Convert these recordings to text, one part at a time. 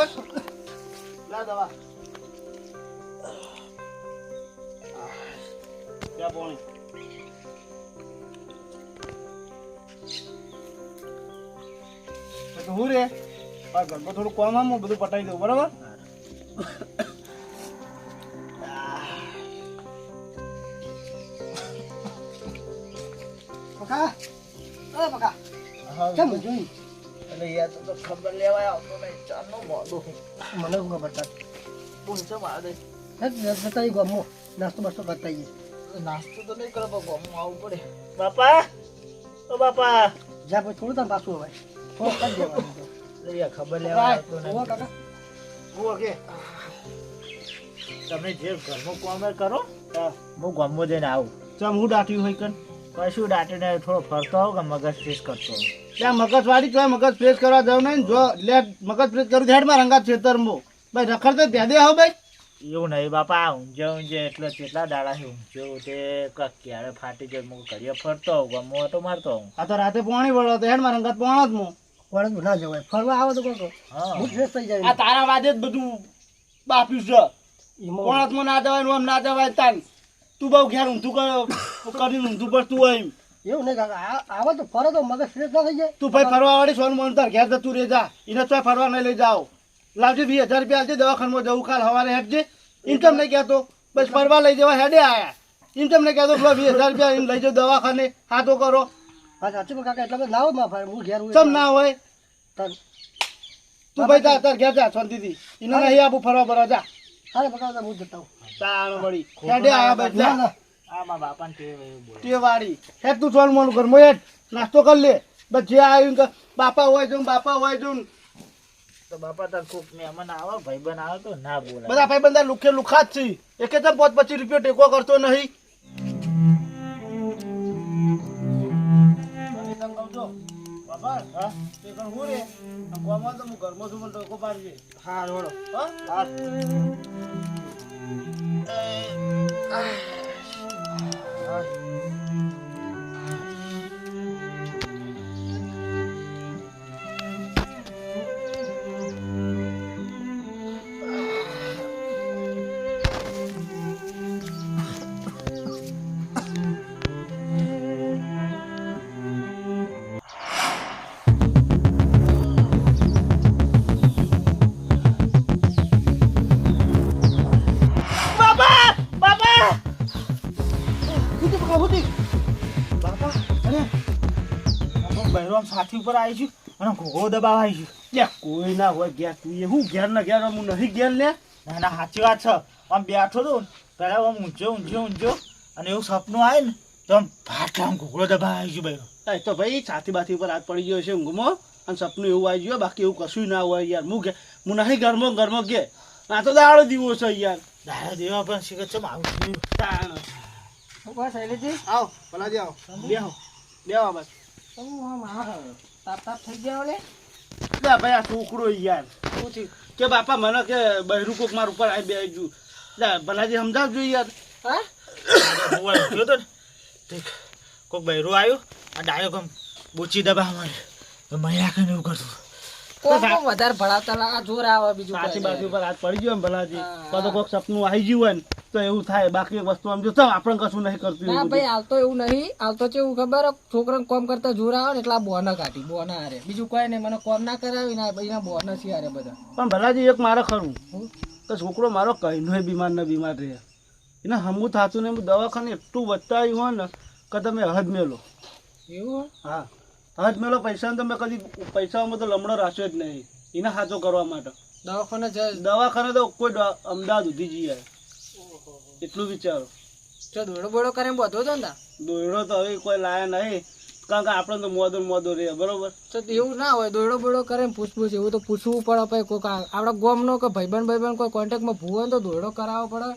બસ લા દવા ક્યાં પાણી તો હું રે આ ઘરમાં થોડું કોમ આમ બધું પટાઈ દઉં બરાબર પકા પકા કેમ જોઈ એટલે તું તો ખબર લેવાય આવતો નહીં. ચાલનો મોડો. મને શું ખબર તાર? પૂછે મારે. બતાવી ગમો. નાસ્તો બાસ્તો બતાવીએ નાસ્તો તો નહીં કરો બાપા હું આવું પડે. બાપા ઓ બાપા. જ્યાં પછી થોડું તાર પાછું હવે. થોડું કરી દેવાનું તો. ખબર લેવાય આવતો ઓવા કાકા. હું કે. તમે જે ઘરમાં કોમે કરો હું. ગમો જઈને આવું. ચમ હું દાટ્યું હોય કન? કશું દાટીને થોડો ફરતો હોઉં કે મગજ ફ્રેશ કરતો હોઉં ત્યાં મગજવાડી તો મગજ ફ્રેશ કરવા જાવ નહીં જો લે મગજ ફ્રેશ કરું હેડમાં રંગાત છેતરમો ભાઈ રખડ તો ત્યાં દે હો ભાઈ. એવું નહીં બાપા ઊંઝે ઊંઝે એટલે કેટલા દાડા છે ઊંઝે તે કક ક્યારે ફાટી જાય હું કરીએ ફરતો હોઉં ગમો તો મારતો હોઉં. આ તો રાતે પોણી વળો તો હેડમાં રંગત પોણો જ મો. જ ના જવાય ફરવા આવો તો કોકો. હું. ફ્રેશ થઈ આ તારા વાદે જ બધું બાપ્યું છે. પોણાતમાં ના જવાય ને આમ ના જવાય તાન. તું બહુ ઘેર ઊંધું કર કરીને ઊંધું પડતું હોય એમ. એવું નહીં કાકા આ- આવો તો ફરો તો મગજ ફ્રેશ ના થઈ જાય. તું ભાઈ ફરવા વાળી સોન મોન તાર ઘેર જતું રે જા. એને તો ફરવા નહીં લઈ જાઓ. લાવજે વીસ હજાર રૂપિયા આલજે દવાખાનામાં જવું કાલ સવારે હેઠજે ઇન્કમ નહીં કહેતો. બસ ફરવા લઈ જવા હેડે આયા. ઇન્કમ નહીં કહેતો પેલા વીસ હજાર રૂપિયા એમ લઈ જાઓ દવાખાને હાથો કરો. હા સાચું પણ કાકા એટલે બધા ના હોયમાં ફાય હું ઘેર ચમ ના હોય? તાર- તું ભાઈ જા તાર ઘેર જા શાંતિથી. એને નહીં આપું ફરવા ફરવા જા. હા બકા હું જતા હું તાણ વળી. હેડે આયા બસ આ વાળી હે તું સોન મોન કર મોય નાસ્તો કરી લે. બસ જે આવ્યું બાપા હોય જો બાપા હોય જો તો બાપા તાર કોક મહેમાન આવે ભાઈબંધ આવે તો ના બોલે બધા ભાઈ બંધા લુખે લુખા જ છે એકે તો પાંચ પચીસ રૂપિયા ટેકો કરતો નહીં. બાપા હા? તે કણ હું રે? આ તો હું ઘરમાં છું મને ટેકો પાડજે. હા રોડો. હા? હા બાપા બાપા હુતી પકડ બાપા અરે બહેરો સાથી ઉપર આવી છું અને ઘોઘો દબાવા આવી છું. લે કોઈ ના હોય ઘેર તું એ હું ઘેર ના ઘેર હું નથી ઘેર લે. ના ના સાચી વાત છે. આમ બેઠો તો પહેલાં આમ ઊંચો ઊંચો ઊંચો અને એવું સપનું આવે ને તો આમ ફાટલા આમ ઘોઘો દબાવા આવી છું બહેરો. એ તો ભાઈ છાતી બાથી ઉપર હાથ પડી ગયો છે ઊંઘમાં અને સપનું એવું આવી ગયું બાકી એવું કશું ના હોય યાર. હું ઘે હું નહીં ઘરમાં ઘરમાં કે આ તો દાડો દીવો છે યાર. દાદા દેવા પણ શીખે છે આવું કહે શૈલેષજી આવો ભલાજી આવો. બેહો. બેહો બસ. તાપ તાપ થઈ ગયા ઓલે લે ભાઈ આ છોકરો યાર. શું થયું? કે બાપા મને કે બહેરું કોક માર ઉપર આવી બેસી લે ભલાજી સમજાવજો યાર. હા? આમ તો ને? કોક બહેરો આવ્યો આ ડાયો આમ બોચી દબા અમારે. તો મેં રાખીને એવું કરતું. વધારે ભણાવતા લાગે જોર આવે બીજું બાજુ. ઉપર હાથ પડી ગયો ભલાજી. તો તો કોક સપનું આવી ગયું હોય ને. તો એવું થાય બાકી વસ્તુ આમ જો આપણે કશું નહીં કરતું ના ભાઈ હાલ તો એવું નહીં હાલ તો કેવું ખબર છોકરાને કોમ કરતા જોર આવે ને એટલે આ બોના કાઢી બોના હારે. બીજું કોઈ નહીં મને કોમ ના કરાવી ના એના બોના છે હારે બધા. પણ ભલાજી એક મારે ખરું? તો છોકરો મારો કહીનો બીમાર ને બીમાર રહે. એને હમું થાતું ને દવાખાને એટલું બતાવ્યું હોય ને કે તમે હદ મેલો. એવું હા. હદ મેલો પૈસા તમે કદી પૈસામાં તો લમણો રાખ્યો જ નહીં. એને સાચો કરવા માટે. દવાખાને દવાખાને તો કોઈ અમદાવાદ સુધી જઈએ એટલું વિચારો. તો દોડો બોડો કરીને બધો તો ને દોયડો તો હવે કોઈ લાયા નહીં. કારણ કે આપણે તો મોદો મોદો રે બરોબર? તો એવું ના હોય દોડો બોડો કરે ને પૂછપૂછ એવું તો પૂછવું પડે ભાઈ કોઈક આપણા ગોમનો કે ભાઈબંધ ભાઈબંધ કોઈ કોન્ટેક્ટમાં ભૂવો તો દોડો કરાવવો પડે.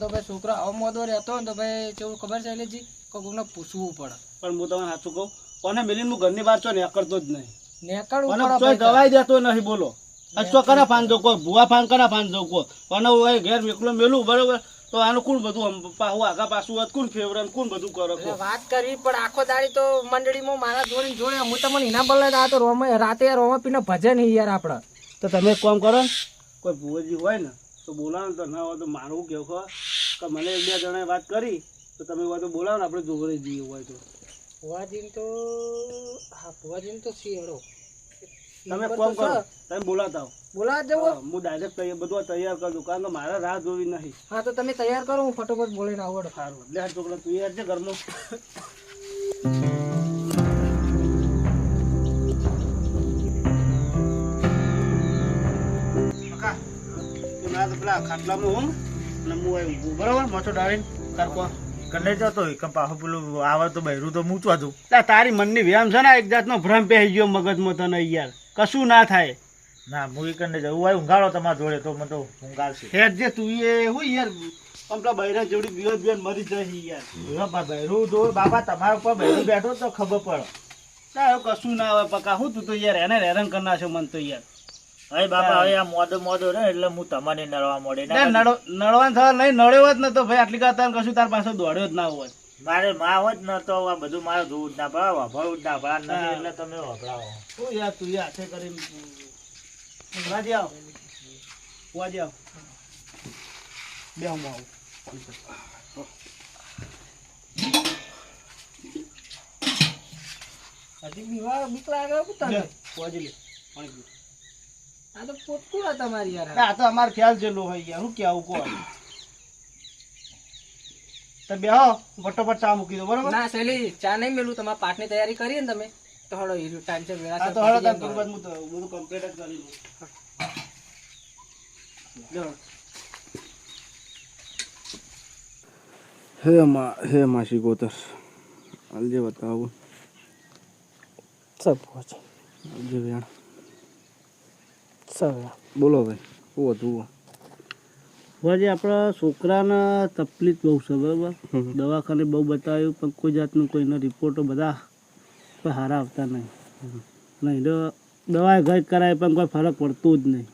તો ભાઈ છોકરો આવો મોદો રહેતો હોય ને તો ભાઈ કેવું ખબર છે શૈલેષજી કોઈ કોઈને પૂછવું પડે. પણ હું તમને સાચું કહું કોને મિલીન હું ઘરની બહાર છો ને કરતો જ નહીં. નેકળવું દવાઈ દેતો નહીં બોલો. અચ્છો કના ફાન જો કો ભુવા ફાન કના ફાન જો કો અને હું ઘેર મેકલો મેલું બરોબર? તો આનું કોણ બધું આમ પાહું આગા પાછું હોત કોણ ફેવરન કોણ બધું કરો વાત કરવી પણ આખો દાડી તો મંડળીમાં મારા જોડીને જોડે. હું તમને એના બદલે આ તો રોમ રાતે રોમા પીને ભજન નહીં યાર આપણે તો તમે કામ કરો કોઈ ભુવજી હોય ને તો બોલાવો તો ના હોય તો મારું કેવું ખો કે મને એક બે જણાએ વાત કરી તો તમે હોય તો બોલાવો ને આપણે જોવરે જઈએ હોય તો. ભુવાજીને તો હા ભુવાજીને તો હેડો તમે કોમ કરો. તમે બોલાતા આવો. બોલાવા જવો. હું ડાયરેક્ટ તૈયાર બધું તૈયાર કરી દઉં કારણ કે મારે રાહ જોવી નહીં. હા તો તમે તૈયાર કરો હું ફટોફટ બોલીને આવડો. સારું. લે આ છોકરા તું યાર છે ઘરમાં? કાકા, તું ના પેલા ખાટલામાં અને હું બરાબર? મોટો ડાળીને કરકો કને જતો હોય કપા પેલું આવે તો બહેરું તો મૂચવા દઉં. તારી મનની વ્યાયામ છે ને એક જાતનો ભ્રમ પહેરી ગયો મગજમાં તને યાર. કશું ના થાય. ના મુવી કરીને જવું હોય ઊંઘાડો તમારા જોડે તો મને તો ઊંઘાડશે. હેડ જે તું એ હું યાર આમ પેલા બૈરા જોડી બીવત બીવત મરી જશે યાર. જો બા- બહેરું જો બાપા તમારા ઉપર બહેરું બેઠો તો ખબર પડે. ના એવું કશું ના આવે પકા. હું તું તો યાર એને હેરાન કરી નાખ્યો મને તો યાર. હવે બાપા હવે આ મોદો મોદો ને એટલે હું તમને નડવા મળે ના નડો નડવાન થવા નહીં નડ્યો જ ને તો ભાઈ. આટલી કાત કશું તાર પાસે દોડ્યો જ ના હોત મારે માં હોત ન તો આ બધું મારે જ ના પડે વાપરવું જ ના પડે એટલે તમે વાપરાવો શું યાર તું યાર હાથે કરી વાજી આવ. વાજી આવ. બે હું આવું. હજી બીવા બીક લાગે હું લે, વાજી લે પાણી આ તો પોતકું આ તમારી યાર. ના, આ તો અમારે ખ્યાલ જેલો હોય યાર શું કેવું કોણ તો ચા મૂકી દો બરોબર? ના શૈલી ચા નહીં મેલું તમારા પાઠની તૈયારી કરી ને તમે. તો હળો હીરું ટાઈમ છે વેળા તો હળો તાર થોડી વાર બધું કમ્પ્લીટ જ કરી લઉં હે માં હે માસી ગોતર. અલજે બતાવું. સબ પહોંચે. અલજે વેણ. સબ. બોલો ભાઈ શું હતું? ભુવાજી આપણા છોકરાના તકલીફ બહુ છે બરાબર. દવાખાને બહુ બતાવ્યું પણ કોઈ જાતનું કોઈના રિપોર્ટો બધા કોઈ સારા આવતા નહીં. નહીં તો દવા ઘર કરાય પણ કોઈ ફરક પડતો જ નહીં.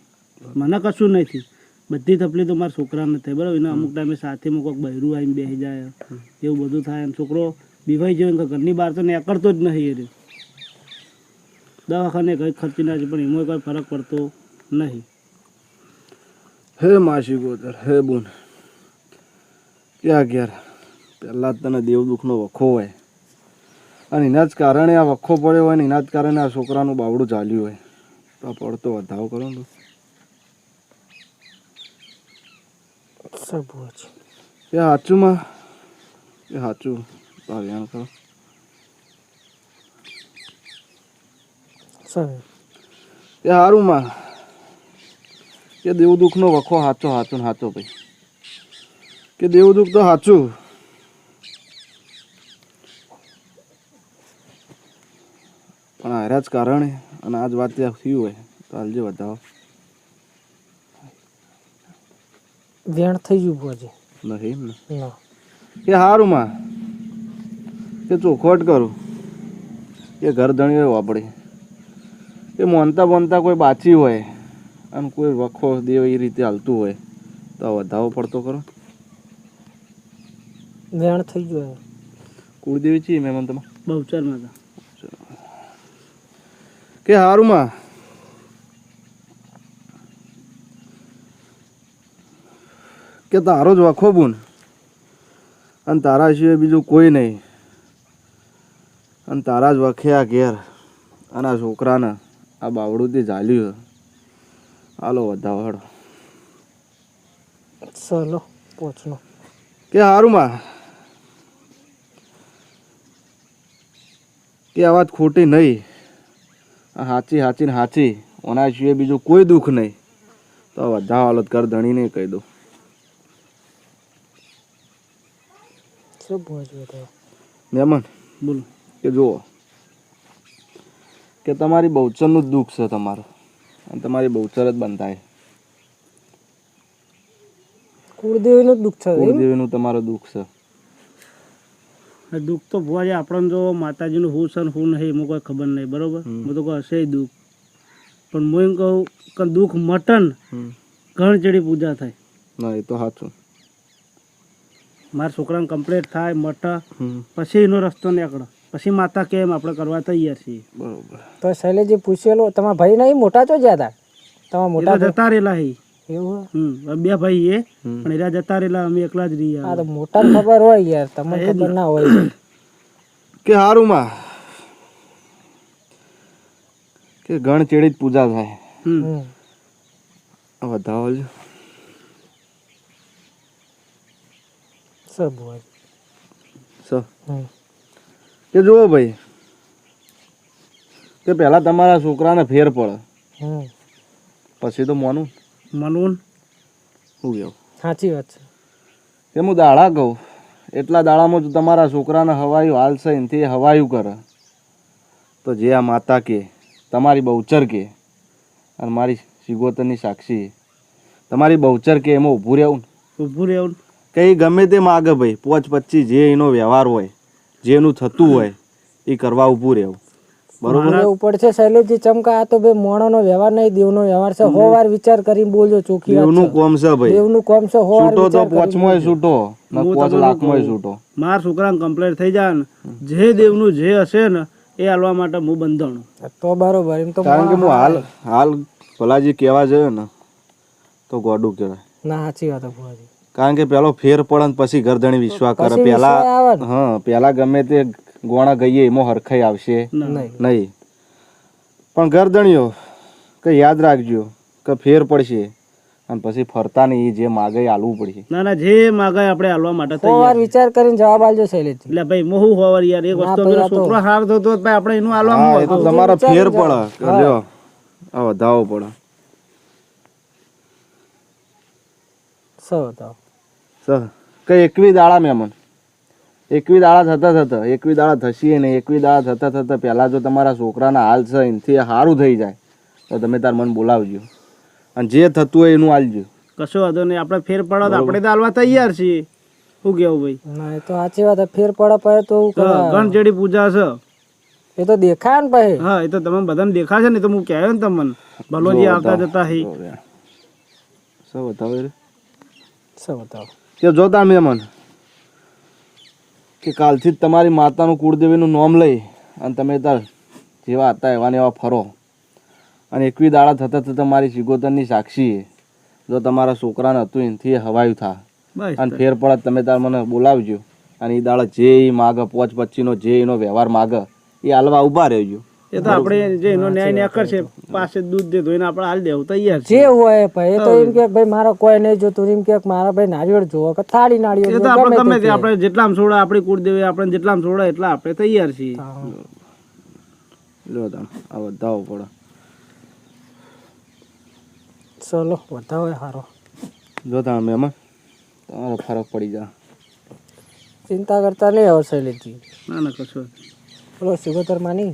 મને કશું નથી બધી તકલીફ તો મારા છોકરાને થાય બરાબર? એને અમુક ટાઈમે સાથેમાં કોઈક બહેરું આવીને બેસી જાય એવું બધું થાય. અને છોકરો બીવાઈ જાય ને ઘરની બહાર તો નીકળતો જ નહીં એ. દવાખાને ઘર ખર્ચી નાખે પણ એમાં કોઈ ફરક પડતો નહીં. હે માસી ગોતર હે બુન. ક્યાં ઘેર? પહેલાં જ તને દેવદુખનો વખો હોય. અને એના જ કારણે આ વખો પડ્યો હોય ને એના જ કારણે આ છોકરાનું બાવડું ચાલ્યું હોય. તો પડતો વધાવ કરો ને. એ સાચુંમાં એ સાચું તો કરો. એ સારું માં. કે દેવ દુઃખનો વખો સાચો સાચો ને સાચો ભાઈ. કે દેવ દુઃખ તો સાચું પણ આરા જ કારણે અને આ જ વાત ત્યાં થયું હોય તો હાલજે બતાવો. વેણ થઈ ગયું ભોજે એમ ને? કે સારું માં. કે ચોખવટ કરું. એ ઘર ધણી વાપરી. એ મોનતા મોનતા કોઈ બાચી હોય. અને કોઈ વખો દેવ એ રીતે હાલતું હોય તો વધાવો પડતો કરો વેણ થઈ ગયો કુળદેવી છીએ મહેમાન તમે બહુચર માતા. કે સારું માં કે તારો જ વખો બુન. અને તારા સિવાય બીજું કોઈ નહીં. અને તારા જ વખે આ ઘેર. અને આ છોકરાને આ બાવડું તે ઝાલ્યું હાલો વધાવો હડો ચાલો પહોંચનો. કે સારું માં? કે આ વાત ખોટી નહીં. આ સાચી ને સાચી ઓના સિવાય બીજું કોઈ દુઃખ નહીં. તો બધા હાલત કર ધણીને કહી દઉં. મહેમાન બોલો. કે જુઓ કે તમારી બહુચરનું જ દુઃખ છે તમારું. અને તમારી બહુચર જ બંધાય. કુળદેવીનું દુઃખ છે કુળદેવીનું તમારો દુઃખ છે. દુઃખ તો ભુવાજી આપણને જો માતાજીનું હું છે ને હું નહીં એમાં કોઈ ખબર નહીં બરોબર. હું તો કહું હશે દુઃખ. પણ હું એમ કહું કે દુઃખ મટન હમ. ઘણ ચડી પૂજા થાય. ના એ તો સાચું. મારા છોકરાને કમ્પ્લીટ થાય મટા પછી એનો રસ્તો નીકળે. પછી માતા કેમ આપણે કરવા તૈયાર છીએ. બરોબર. તો શૈલેજી પૂછેલો તમારા ભાઈ નહીં મોટા તો જ્યાં હતા તમારા મોટા જતા રહેલા હી. એવું બે ભાઈ એ પણ એરા જતા રહેલા અમે એકલા જ તો મોટા ખબર હોય યાર તમને ખબર ના. હોય કે હારું માં કે ગણ ચેડી જ પૂજા થાય. વધાવો છે ભુવાજી સ. હમ. કે જુઓ ભાઈ કે પહેલા તમારા છોકરાને ફેર પડે. પછી તો મોનું. મનવું શું કેવું સાચી વાત છે. કે હું દાડા કહું એટલા દાડામાં જો તમારા છોકરાને હવાયું હાલશે એનાથી હવાયું કરે. તો જે આ માતા કે તમારી બહુચર કે અને મારી સિગોતરની સાક્ષી તમારી બહુચર કે એમાં ઊભું રહેવું ઊભું રહેવું કંઈ ગમે તે માગે ભાઈ પોચ પચીસ જે એનો વ્યવહાર હોય. જે એનું થતું હોય એ કરવા ઊભું રહેવું. બરોબર? ઉપર છે શૈલેષજી ચમકા આ તો બે મોણોનો વ્યવહાર નહીં દેવનો વ્યવહાર છે. હો વાર વિચાર કરીને બોલજો વાત દેવનું કોમ છે ભાઈ. દેવનું કોમ છે હો વાર છૂટો તો પોચમોય છૂટો ને પોચ લાખમોય છૂટો. મારા છોકરાને કમ્પ્લેટ થઈ જાય ને જે દેવનું જે હશે ને એ હાલવા માટે હું બંધાણું. તો બરોબર એમ તો કારણ કે હું હાલ હાલ ભલાજી કહેવા જયો ને તો ગોડું કહેવાય. ના સાચી વાત છે ભુવાજી કારણ કે પેલો ફેર પડે ને પછી ગરદણી વિશ્વાસ કરે. પેલા. હા પેલા ગમે તે ગોણા ગઈએ એમાં હરખાઈ આવશે. નહીં. નહીં. પણ ગરદણીઓ કે યાદ રાખજો કે ફેર પડશે અને પછી ફરતા નહીં જે માગે આલવું પડશે. ના ના જે માગે આપણે આલવા માટે તૈયાર વિચાર કરીને જવાબ આલજો શૈલેષજી. એટલે ભાઈ મોહુ હોવર યાર એક વસ્તુ તો- છોકરો હાર થતો ભાઈ આપણે એનું આલવા હા એ તો તમારો ફેર પડે. લ્યો આ વધાવો પડે. સો બતાવો. સર કે એકવી દાડા મહેમાન એકવી દાડા થતા થતા એકવી દાડા થશે ને એકવી દાડા થતા થતા પહેલાં જો તમારા છોકરાના હાલ છે એનાથી સારું થઈ જાય તો તમે તાર મન બોલાવજો. અને જે થતું હોય એનું હાલજો કશો વાંધો નહીં આપણે ફેર પડો તો આપણે તો હાલવા તૈયાર છીએ. શું કેવું ભાઈ? ના એ તો સાચી વાત છે. ફેર પડે પડે તો ગણચેડી પૂજા છે એ તો દેખાય ને પછી. હા એ તો તમે બધાને દેખાશે ને તો હું કહેવાય ને તમને. ભલોજી આવતા જતા હી. શું બતાવે રે? સો બતાવો? કે જોતા મહેમાન કે કાલથી જ તમારી માતાનું કુળદેવીનું નામ લઈ અને તમે તાર જેવા હતા એવા ને એવા ફરો. અને એકવી દાડા થતા થતા મારી સિગોતરની સાક્ષી જો તમારા છોકરાને હતું એનાથી હવાયું થા. અને ફેર પડે તમે તાર મને બોલાવજો. અને એ દાડા જે માગે પોચ પચીનો જે એનો વ્યવહાર માગે એ હાલવા ઊભા રહેજો. એ તો આપણે જે એનો ન્યાય ન્યાય કરશે પાસે દૂધ દે ધોઈને આપણે હાલ દેવું તૈયાર છે. જે હોય ભાઈ એ તો એમ કે ભાઈ મારો કોઈ નહીં જોતું એમ કે મારા ભાઈ નારિયેળ જોવો કે થાળી નાળિયેર એ તો આપણે ગમે તે આપણે જેટલામ છોડા આપણી કુળદેવી આપણે જેટલામ છોડા એટલા આપણે તૈયાર છીએ. લો તમે આ વધાવો પડો. ચલો વધાવો હારો. જો તમે એમાં તમારો ફરક પડી જાય. ચિંતા કરતા નહીં આવશે લીધી ના ના કશું બોલો સુગતર માની